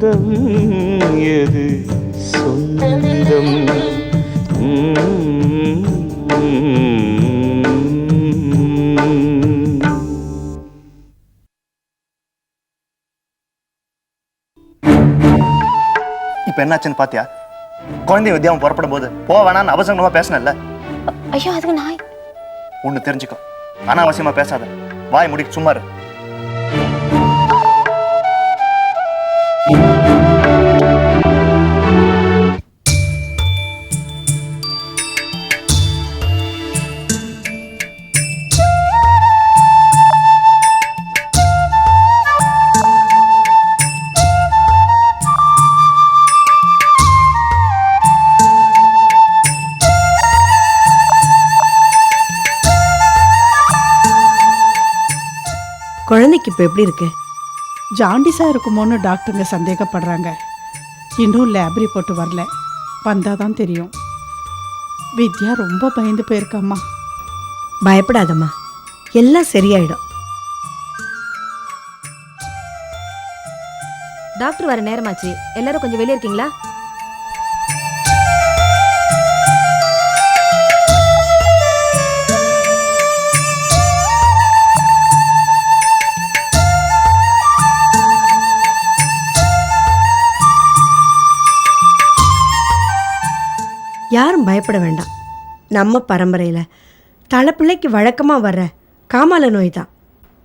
சொந்தம் எது? சொந்தம். இப்போ என்னாச்சுன்னு பாத்தியா? குழந்தை வித்யாவும் புறப்படும் போது போக வேணாம்னு அவசரமா பேசினல்ல ஐயோ அதுக்கு நான் ஒன்று தெரிஞ்சுக்கோ அனாவசியமா பேசாத. வாய் முடிக்க சும்மா இரு. குழந்தைக்கு இப்போ எப்படி இருக்கு? ஜாண்டிஸா இருக்குமோன்னு டாக்டருங்க சந்தேகப்படுறாங்க. இன்னும் லேப் ரிப்போர்ட் வரல. வந்தாதான் தெரியும். வித்யா ரொம்ப பயந்து போயிருக்காம்மா. பயப்படாதம்மா. எல்லாம் சரியாயிடும். டாக்டர் வர நேரமாச்சு. எல்லாரும் கொஞ்சம் வெளியே இருக்கீங்களா? பயப்பட வேண்டாம். நம்ம பரம்பரையில் தலைப்பிள்ளைக்கு வழக்கமாக வர்ற காமால நோய் தான்.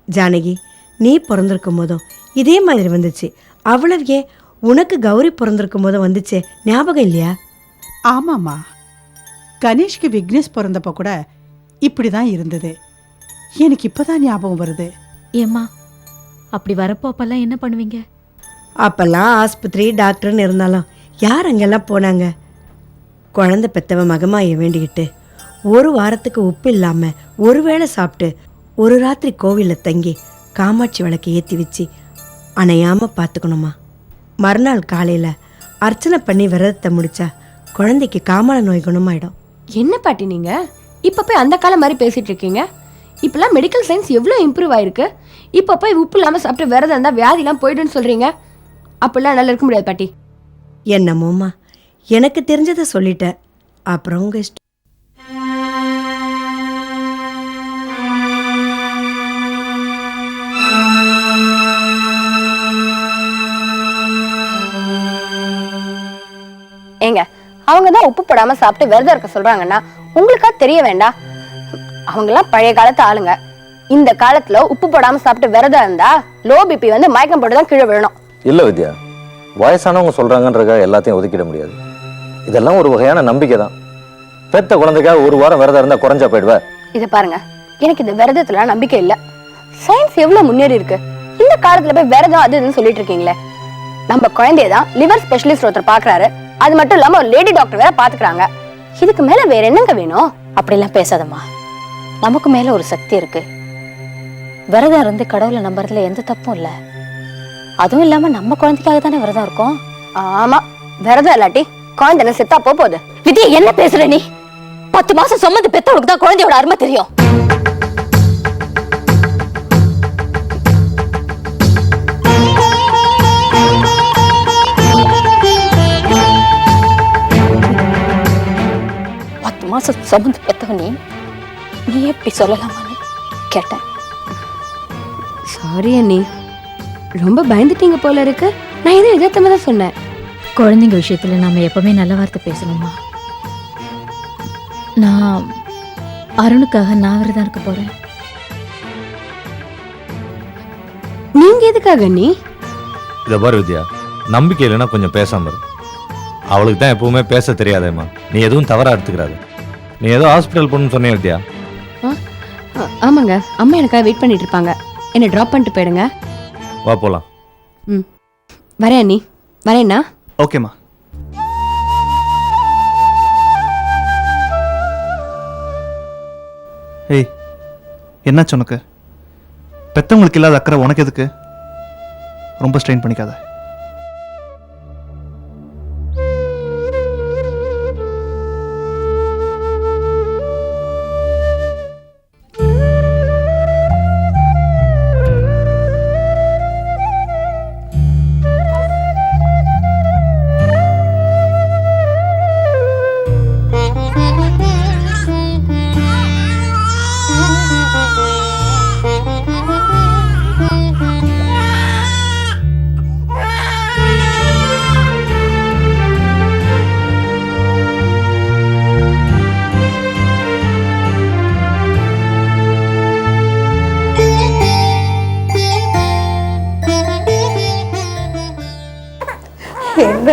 ஜானகி நீ பிறந்திருக்கும் போதும் இதே மாதிரி வந்துச்சு. அவ்வளவு ஏன் உனக்கு கௌரி பிறந்திருக்கும் போதும் வந்துச்சே. ஞாபகம் இல்லையா? ஆமாம்மா. கணேஷ்க்கு விக்னேஷ் பிறந்தப்ப கூட இப்படி தான் இருந்தது. எனக்கு இப்பதான் ஞாபகம் வருது. ஏம்மா அப்படி வரப்போ அப்பெல்லாம் என்ன பண்ணுவீங்க? அப்பெல்லாம் ஆஸ்பத்திரி டாக்டர்னு இருந்தாலும் யார் அங்கெல்லாம் போனாங்க? குழந்தை பெத்தவ மகமாய வேண்டிக்கிட்டு ஒரு வாரத்துக்கு உப்பு இல்லாமல் ஒரு வேளை சாப்பிட்டு ஒரு ராத்திரி கோவிலில் தங்கி காமாட்சி விளக்கு ஏற்றி வச்சு அணையாமல் பார்த்துக்கணுமா மறுநாள் காலையில் அர்ச்சனை பண்ணி விரதத்தை முடிச்சா குழந்தைக்கு காமால நோய் குணமாயிடும். என்ன பாட்டி நீங்க? இப்ப போய் அந்த காலம் மாதிரி பேசிட்டு இருக்கீங்க. இப்பெல்லாம் மெடிக்கல் சயின்ஸ் எவ்வளோ இம்ப்ரூவ் ஆயிருக்கு. இப்போ போய் உப்பு இல்லாமல் சாப்பிட்டு விரதம் இருந்தால் வியாதிலாம் போயிடுன்னு சொல்றீங்க. அப்படிலாம் நல்லா இருக்க முடியாது பாட்டி. என்னமோம்மா எனக்கு தெரிஞ்சதை சொல்லிட்டேன். அப்புறம் உங்கள் இஷ்டம். ஏங்க அவங்க தான் உப்பு போடாம சாப்பிட்டு விரதம் இருக்க சொல்றாங்கன்னா உங்களுக்கா தெரிய வேண்டாம் அவங்கெல்லாம் பழைய காலத்து ஆளுங்க. இந்த காலத்துல உப்பு போடாம சாப்பிட்டு விரதம் இருந்தா லோ பிபி வந்து மயக்கம் போட்டு தான் கீழே விழணும். இல்ல வித்யா வயசானவங்க சொல்றாங்கன்றக்காக எல்லாத்தையும் ஒதுக்கிட முடியாது. இதெல்லாம் ஒரு வகையான நம்பிக்கை தான் பெத்த குழந்தைக்காக ஒரு வாரம் விரதம் இருந்தா குறைஞ்சா போயிடுவ. இதை பாருங்க. எனக்கு இந்த விரதத்துல நம்பிக்கை இல்ல. சயின்ஸ் எவ்வளவு முன்னேறி இருக்கு? இந்த காலத்துல போய் விரதம் அது இதுன்னு சொல்லிட்டு இருக்கீங்களே. நம்ம குழந்தைய தான் லிவர் ஸ்பெஷலிஸ்ட் ஒருத்தர் பாக்குறாரு. அது மட்டும் இல்லாம ஒரு லேடி டாக்டர் வேற பாத்துக்கிறாங்க. இதுக்கு மேல வேற என்னங்க வேணும்? அப்படிலாம் பேசாதம்மா. நமக்கு மேல ஒரு சக்தி இருக்கு. விரதம் இருந்து கடவுளை நம்புறதுல எந்த தப்பும் இல்ல. அதுவும் இல்லாம நம்ம குழந்தைக்காக தானே விரதம் இருக்கோம்? ஆமா. விரதம் இல்லாட்டி குழந்தை செத்தா போ போகுது? வித்யா என்ன பேசுற நீ? பத்து மாசம் சுமந்து பெத்தவளுக்கு தான் குழந்தையோட அருமை தெரியும். பத்து மாசம் சொமந்து பெத்தவ நீ? நீ எப்படி சொல்லலாமான்னு கேட்டேன். சாரி அண்ணி. ரொம்ப பயந்துட்டீங்க போல இருக்கு. நான் எதுவும் எதிர்த்தமா தான் சொன்னேன். குழந்தைங்க விஷயத்துல நாம எப்பவுமே நல்ல வார்த்தை பேசணுமா? நான் அருணுக்காக நான் விரதம் இருக்க போறேன். நீங்க எதுக்காக அண்ணி? இதை பாரு வித்யா நம்பிக்கை இல்லைன்னா கொஞ்சம் பேசாம இரு. அவளுக்கு தான் எப்பவுமே பேச தெரியாதேம்மா. நீ எதுவும் தவறா எடுத்துக்கிறாத. நீ ஏதோ ஹாஸ்பிட்டல் போகணும்னு சொன்னிய வித்யா? ஆ, ஆமாங்க. அம்மா எனக்காக வெயிட் பண்ணிட்டு இருப்பாங்க. என்னை ட்ராப் பண்ணிட்டு போயிடுங்க. வா போலாம். வரேன் அண்ணி. வரேண்ணா ஓகேம்மா. ஏய் என்னாச்சு உனக்கு? பெத்தவங்களுக்கு இல்லாத அக்கறை உனக்கு எதுக்கு? ரொம்ப ஸ்ட்ரெயின் பண்ணிக்காத.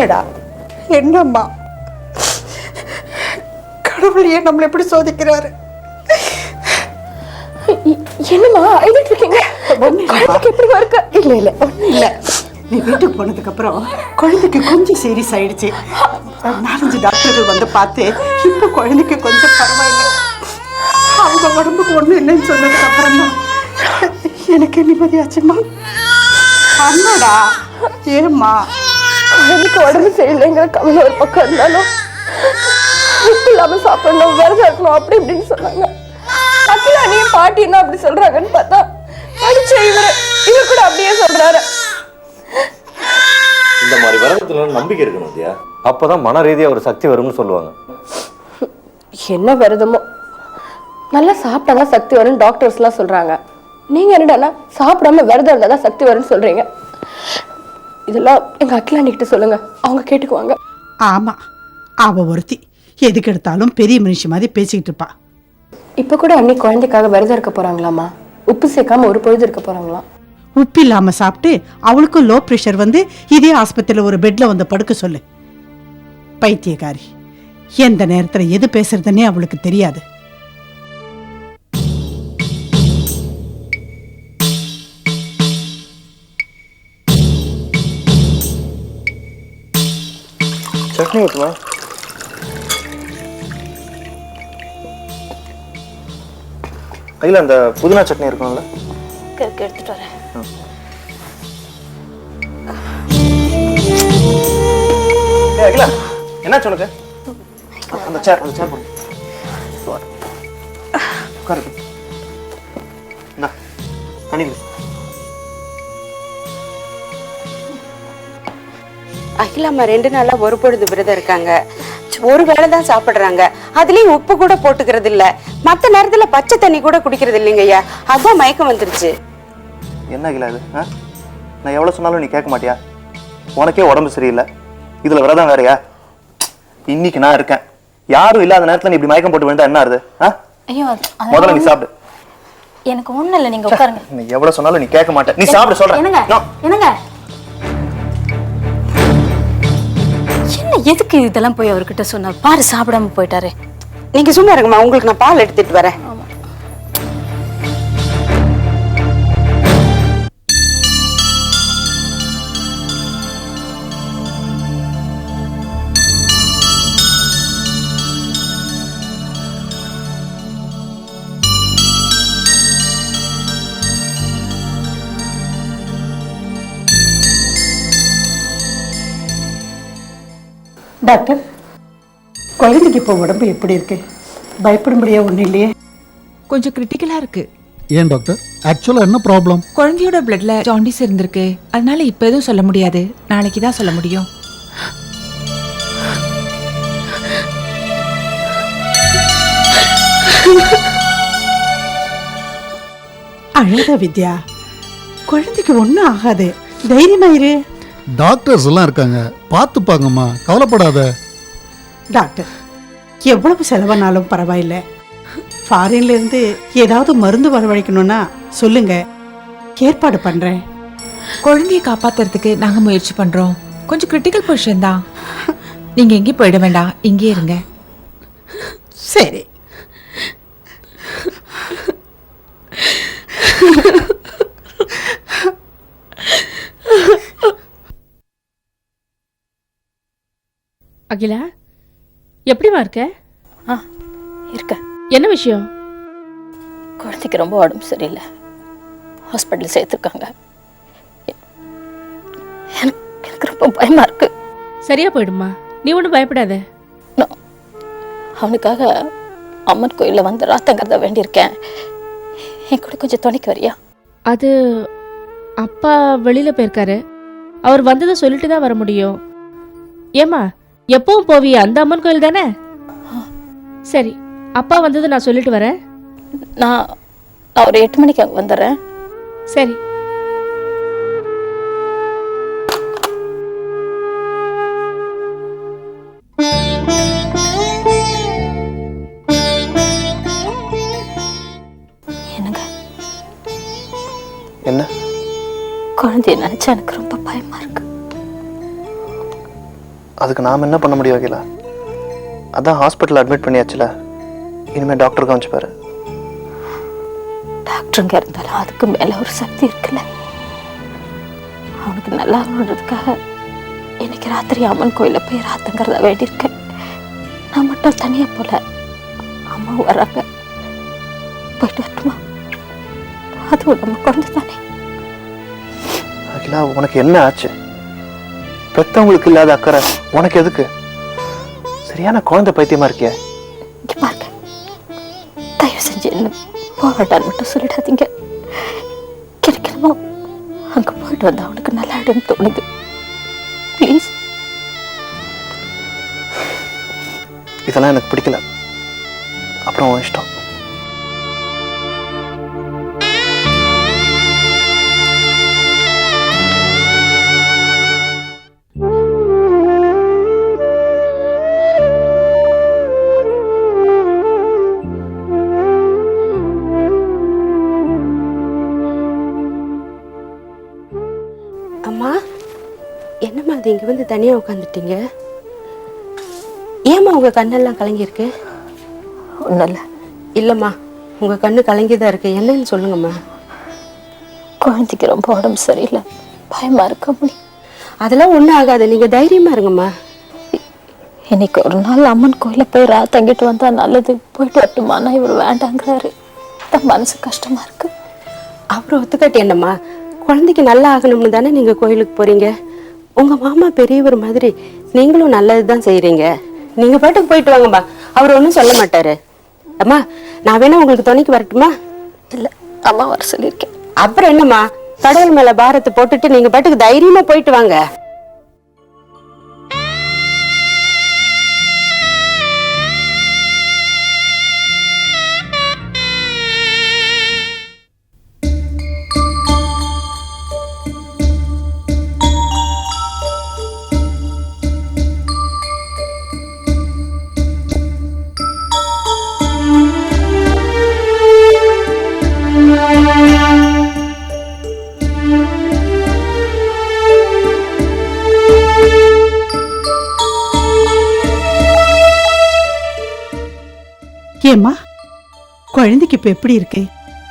என்னடா? என்னம்மா? கடவுள் ஏன் நம்மளை எப்படி சோதிக்கிறாரு? என்னம்மா அழுதுட்டு இருக்கீங்க? எப்படி இருக்கு? இல்ல இல்ல நீ வீட்டுக்கு போனதுக்கு அப்புறம் குழந்தைக்கு கொஞ்சம் சீரியஸ் ஆயிடுச்சு. நாலஞ்சு டாக்டர்கள் வந்து பார்த்து இப்போ குழந்தைக்கு கொஞ்சம் பரவாயில்ல. அவங்க உடம்புக்கு ஒண்ணும் இல்லைன்னு சொன்னதுக்கு அப்புறம் எனக்கு நிம்மதியாச்சும்மா. அண்ணாடா ஏம்மா? குழந்தைக்கு உடம்பு சரியில்லைங்கிற கவலை ஒரு பக்கம் இருந்தாலும் உப்பு இல்லாம சாப்பிடணும் விரதம் இருக்கணும் அப்படி இப்படின்னு சொன்னாங்க. அகிலானியும் பாட்டி என்ன அப்படி சொல்றாங்கன்னு பார்த்தா படிச்ச இவரு. இவர் கூட அப்படியே சொல்றாரு. இந்த மாதிரி விரதத்துல நம்பிக்கை இருக்கணும் வித்யா அப்பதான் மன ரீதியா ஒரு சக்தி வரும்னு சொல்லுவாங்க. என்ன விரதமோ? நல்லா சாப்பிட்டாதான் சக்தி வரும்னு டாக்டர்ஸ்லாம் சொல்றாங்க. நீங்க என்னடான்னா சாப்பிடாம விரதம் இருந்தா தான் சக்தி வரும்னு சொல்றீங்க. இதெல்லாம் எங்க அகிலாண்டி கிட்ட சொல்லுங்க. அவங்க கேட்டுக்குவாங்க. ஆமா. அவ ஒருத்தி. எதுக்கு எடுத்தாலும் பெரிய மனுஷி மாதிரி பேசிக்கிட்டு இருப்பா. இப்ப கூட அன்னி குழந்தைக்காக விரதம் இருக்க போறாங்களாமா உப்பு சேர்க்காம ஒரு பொழுது இருக்க போறாங்களாம். உப்பு இல்லாம சாப்பிட்டு அவளுக்கும் லோ ப்ரெஷர் வந்து இதே ஆஸ்பத்திரியில ஒரு பெட்ல வந்து படுக்க சொல்லு. பைத்தியக்காரி. எந்த நேரத்துல எது பேசுறதுன்னே அவளுக்கு தெரியாது. சட்னி ஊற்றுவா கையில் அந்த புதினா சட்னி இருக்கும்ல எடுத்துட்டு வரேன் என்னாச்சு உனக்கு அந்த சேர் அந்த சேர் போடு உட்காரு தண்ணி குடி. அகிலாம்மா ரெண்டு நாளா ஒரு பொழுது விரதம் இருக்காங்க. ஒரு வேளை தான் சாப்பிடுறாங்க. அதுலயும் உப்பு கூட போட்டுக்கிறது இல்ல. மத்த நேரத்துல பச்சை தண்ணி கூட குடிக்கிறது இல்லைங்க ஐயா. அதான் மயக்கம் வந்துருச்சு. என்ன அகிலா இது? ஆ? நான் எவ்வளோ சொன்னாலும் நீ கேட்க மாட்டியா? உனக்கே உடம்பு சரியில்லை. இதில் விரதம் வேறயா? இன்னைக்கு நான் இருக்கேன். யாரும் இல்லாத நேரத்தில் நீ இப்படி மயக்கம் போட்டு விழுந்தா என்ன ஆகுது ஆ? ஐயோ முதல்ல நீ சாப்பிடு. எனக்கு ஒண்ணும் இல்லை நீங்க உட்காருங்க. நீ எவ்வளவு சொன்னாலும் நீ கேட்க மாட்டே நீ சாப்பிடு சொல்றேன். என்னங்க. என்னங்க? எதுக்கு இதெல்லாம் போய் அவர்கிட்ட சொன்ன பாரு சாப்பிடாம போயிட்டாரு. நீங்க சும்மா இருங்கம்மா உங்களுக்கு நான் பால் எடுத்துட்டு வரேன். டாக்டர் குழந்தைக்கு இப்போ உடம்பு எப்படி இருக்கு? பயப்படும்படியா ஒன்றும் இல்லையே. கொஞ்சம் கிரிட்டிக்கலா இருக்கு. ஏன் டாக்டர்? ஆக்சுவலாக என்ன ப்ராப்ளம் குழந்தையோட பிளட்ல ஜாண்டிஸ் இருந்திருக்கு. அதனால இப்ப எதுவும் சொல்ல முடியாது. நாளைக்கு தான் சொல்ல முடியும். அழாத வித்யா குழந்தைக்கு ஒன்றும் ஆகாது. தைரியமா இரு. டாக்டர்ஸ் எல்லாம் இருக்காங்க. பார்த்துப்பாங்கம்மா கவலைப்படாத. டாக்டர் எவ்வளவு செலவானாலும் பரவாயில்ல. ஃபாரின்ல இருந்து ஏதாவது மருந்து வரவழைக்கணும்னா சொல்லுங்க. ஏற்பாடு பண்றேன். குழந்தையை காப்பாத்துறதுக்கு நாங்க முயற்சி பண்றோம். கொஞ்சம் கிரிட்டிக்கல் பொசிஷன் தான். நீங்க எங்கேயும் போயிட வேண்டாம். இங்கேயே இருங்க. சரி. அகிலா எப்படிமா இருக்க? ஆ இருக்க. என்ன விஷயம்? குழந்தைக்கு ரொம்ப உடம்பு சரியில்லை. ஹாஸ்பிட்டல் சேர்த்துருக்காங்க. எனக்கு எனக்கு ரொம்ப பயமா இருக்கு. சரியா போயிடுமா நீ ஒன்றும் பயப்படாத. நான் அவனுக்காக அம்மன் கோயிலில் வந்து ராத்தங்கிறத வேண்டியிருக்கேன். என் கூட கொஞ்சம் துணைக்கு வரியா? அது அப்பா வெளியில போயிருக்காரு. அவர் வந்ததை சொல்லிட்டு தான் வர முடியும். ஏமா எப்பவும் போவிய அந்த அம்மன் கோயில் தானே? சரி அப்பா வந்தது நான் சொல்லிட்டு வரேன். நான் நான் ஒரு எட்டு மணிக்கு அங்கே வந்துடுறேன். சரி. என்னங்க? என்ன? குழந்தைய நினைச்சா எனக்கு ரொம்ப அதுக்கு நாம் என்ன பண்ண முடியும் அகிலா அதான் ஹாஸ்பிட்டல் அட்மிட் பண்ணியாச்சுல. இனிமேல் டாக்டர் கவனிச்சுப்பாரு. டாக்டருங்க இருந்தாலும் அதுக்கு மேல ஒரு சக்தி இருக்குல்ல. அவனுக்கு நல்லா ஆகணுன்றதுக்காக இன்னைக்கு ராத்திரி அம்மன் கோயில போய் ராத்தங்கிறத வேண்டியிருக்கேன். நான் மட்டும் தனியா போல. அம்மா வராங்க போயிட்டு வரட்டுமா? அதுவும் நம்ம குழந்தை தானே அகிலா உனக்கு என்ன ஆச்சு? பெத்தவங்களுக்கு இல்லாத அக்கறை. உனக்கு எதுக்கு? சரியான குழந்தை பைத்தியமா இருக்கியே. தயவு செஞ்சு என்ன போராட்டான்னு மட்டும் சொல்லிடாதீங்க. கிடைக்கணுமோ அங்க போயிட்டு வந்தா அவனுக்கு நல்லா இடம் தோணுது. ப்ளீஸ் இதெல்லாம் எனக்கு பிடிக்கல. அப்புறம் இஷ்டம். அது இங்க வந்து தனியா உட்காந்துட்டீங்க ஏம்மா உங்க கண்ணெல்லாம் கலங்கியிருக்கு? ஒன்றும் இல்லை இல்லம்மா உங்க கண்ணு கலங்கிதான் இருக்கு. என்னன்னு சொல்லுங்கம்மா. குழந்தைக்கு ரொம்ப உடம்பு சரியில்லை. பயமா இருக்க முடியும் அதெல்லாம் ஒண்ணும் ஆகாது. நீங்க தைரியமா இருங்கம்மா. இன்னைக்கு ஒரு நாள் அம்மன் கோயில போய் ரா தங்கிட்டு வந்தா நல்லது. போயிட்டு வரட்டுமானா இவர் வேண்டாங்கிறாரு. தான் மனசு கஷ்டமா இருக்கு. அப்புறம் ஒத்துக்காட்டி என்னம்மா குழந்தைக்கு நல்லா ஆகணும்னு தானே நீங்க கோயிலுக்கு போறீங்க? உங்க மாமா பெரியவர் மாதிரி நீங்களும் நல்லதுதான் செய்றீங்க. நீங்க பாட்டுக்கு போயிட்டு வாங்கம்மா அவர் ஒன்றும் சொல்ல மாட்டாரு. அம்மா நான் வேணா உங்களுக்கு துணைக்கு வரட்டுமா? இல்ல அம்மா வர சொல்லியிருக்கேன். அப்புறம் என்னம்மா? கடவுள் மேல பாரத்தை போட்டுட்டு நீங்க பாட்டுக்கு தைரியமா போயிட்டு வாங்க. ஏம்மா? குழந்தைக்கு இப்ப எப்படி இருக்கு?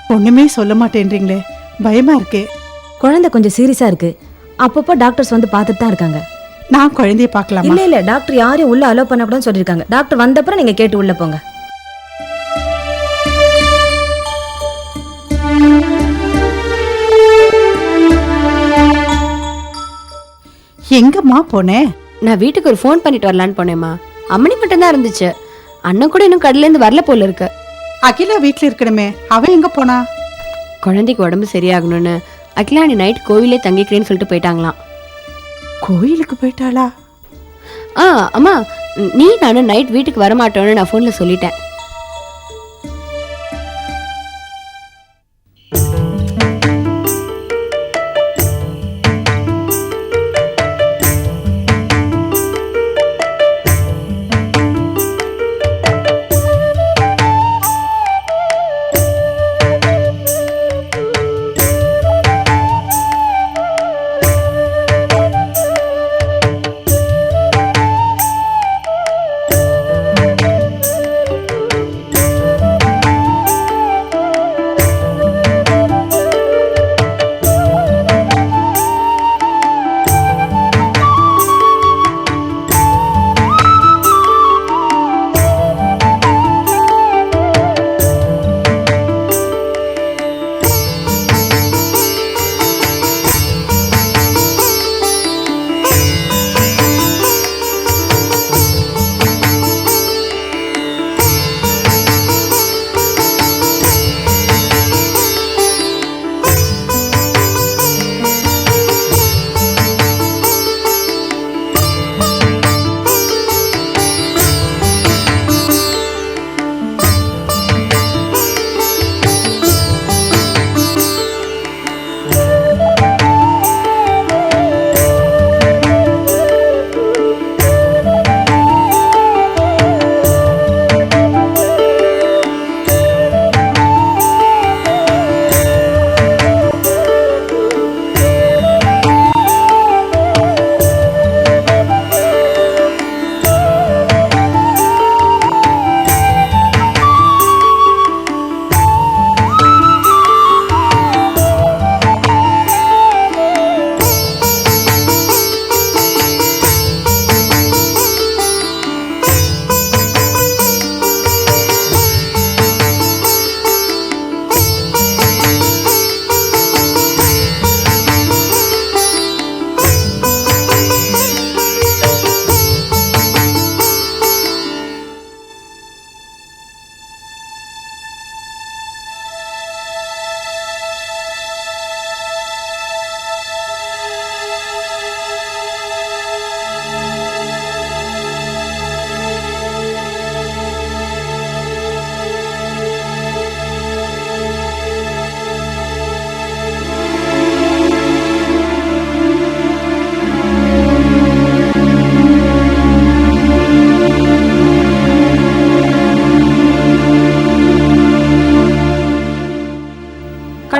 ஒண்ணுமே சொல்ல மாட்டேன்றீங்களே. பயமா இருக்கு. குழந்தை கொஞ்சம் சீரியஸா இருக்கு. அப்பப்போ டாக்டர்ஸ் வந்து பார்த்துட்டு தான் இருக்காங்க. நான் குழந்தைய பார்க்கலாமா? இல்ல இல்ல. டாக்டர் யாரையும் உள்ள அலோ பண்ணக்கூடாதுன்னு சொல்லியிருக்காங்க. டாக்டர் வந்தப்புறம் நீங்க கேட்டு உள்ள போங்க. எங்கம்மா போனேன் நான் வீட்டுக்கு ஒரு ஃபோன் பண்ணிட்டு வரலான்னு போனேம்மா. அம்மனி மட்டும் தான் இருந்துச்சு. அண்ணன் கூட இன்னும் கடையில இருந்து வரல போல இருக்கு. அகிலா வீட்ல இருக்கணுமே. அவ எங்க போனா? குழந்தைக்கு உடம்பு சரியாகணும்னு அகிலா நீ நைட் கோவிலே தங்கிக்கிறேன்னு சொல்லிட்டு போயிட்டாங்களாம். கோயிலுக்கு போயிட்டாளா? ஆ அம்மா நீ நானும் நைட் வீட்டுக்கு வர மாட்டோன்னு நான் ஃபோன்ல சொல்லிட்டேன்.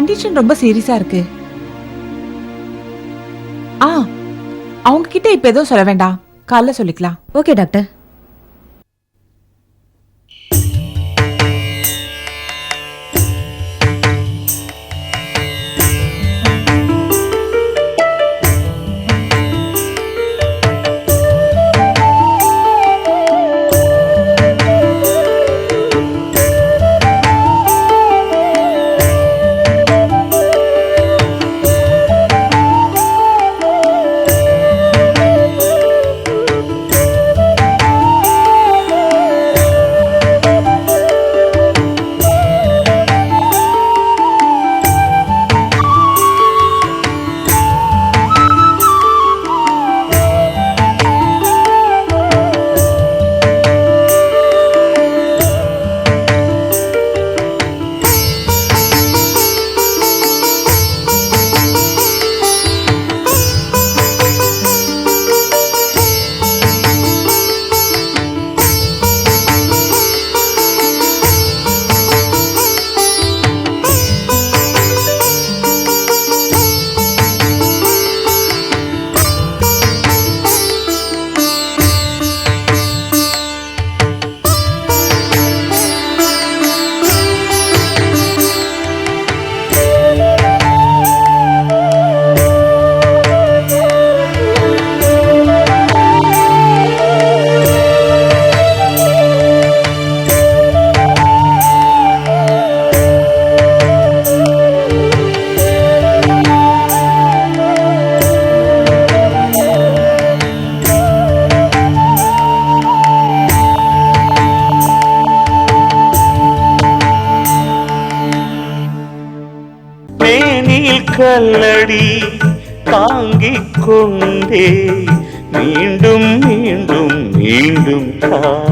கண்டிஷன் ரொம்ப சீரியஸா இருக்கு. ஆ அவங்க கிட்ட இப்ப எதுவும் சொல்ல வேண்டாம். காலைல சொல்லிக்கலாம். ஓகே டாக்டர் மீண்டும் மீண்டும் மீண்டும். தா